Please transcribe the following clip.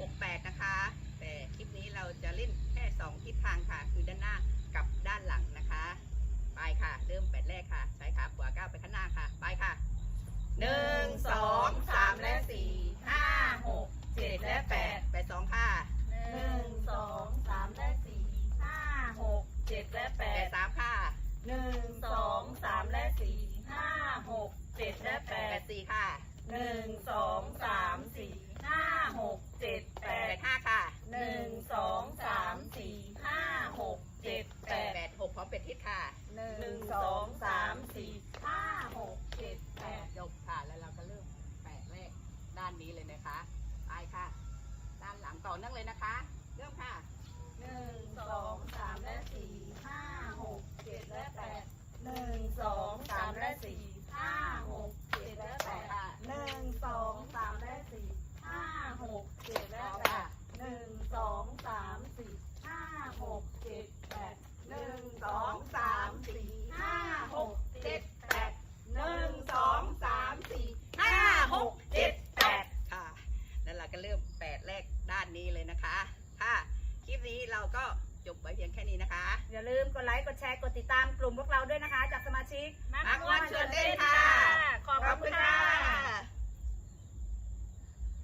6-8 นะคะ แต่คลิปนี้เราจะเล่นแค่ 2 ทิศทางค่ะ คือด้านหน้ากับด้านหลังนะคะ ไปค่ะ เริ่มแปดแรกค่ะ ใช้ขาขวาก้าวไปข้างหน้าค่ะ ไปค่ะ 1 2 3 และ 4 5 6 7 และ 8 8 2 ค่ะ หนึ่งสองสามและสี่ห้าหกเจ็ดและแปด8 3 ค่ะ หนึ่งสองสามและสี่ห้าหกเจ็ดและแปด8 4 ค่ะ หนึ่งสอง หนึ่งสองสามสี่ห้าหกเจ็ดแปดจบค่ะ แล้วเราก็เริ่มแปดแรกด้านนี้เลยนะคะ ไปค่ะ ด้านหลังต่อเนื่องเลยนะคะ เริ่มค่ะหนึ่งสองสามและสี่ห้าหกเจ็ดและแปดหนึ่งสองสามและสี่ห้าหกเจ็ดและแปดหนึ่งสองสามและสี่ห้าหกเจ็ดและแปดหนึ่งสองสามสี่ห้าหกเจ็ดแปดหนึ่งสองสามสี่ห้าหกเจ็ดแปดหนึ่งสองสามสี่ห้าหกเจ็ดแปด ค่ะ แล้วเราก็เริ่มแปดแรกด้า นะคะค่ะคลิปนี้เราก็จบไว้เพียงแค่นี้นะคะ อย่าลืมกดไลค์ กดแชร์ กดติดตามกลุ่มพวกเราด้วยนะคะ จากสมาชิก